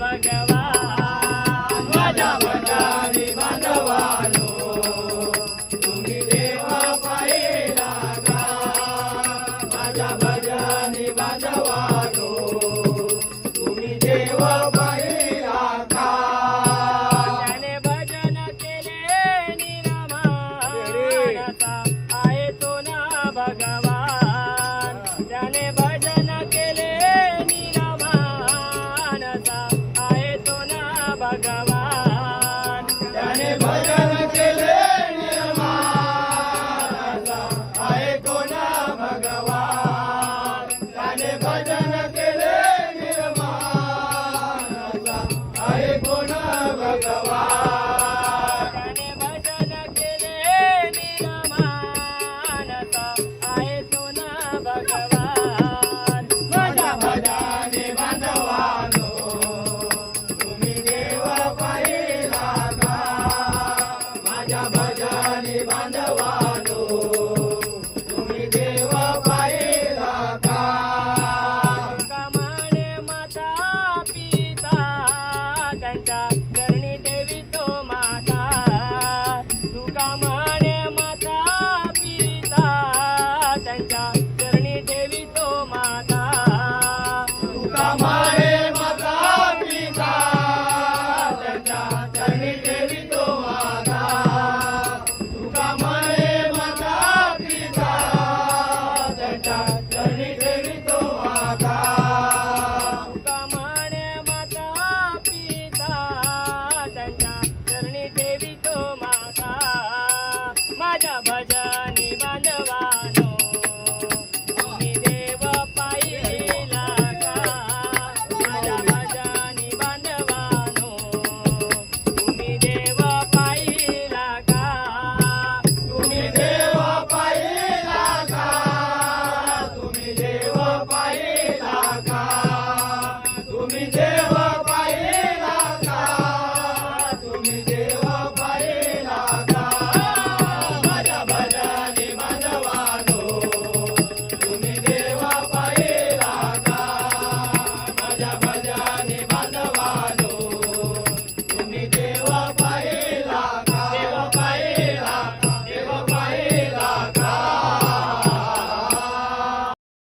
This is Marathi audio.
भगवान बाजा बजा री बांधवानो देवा पाहेला गा बजा बजा नि भज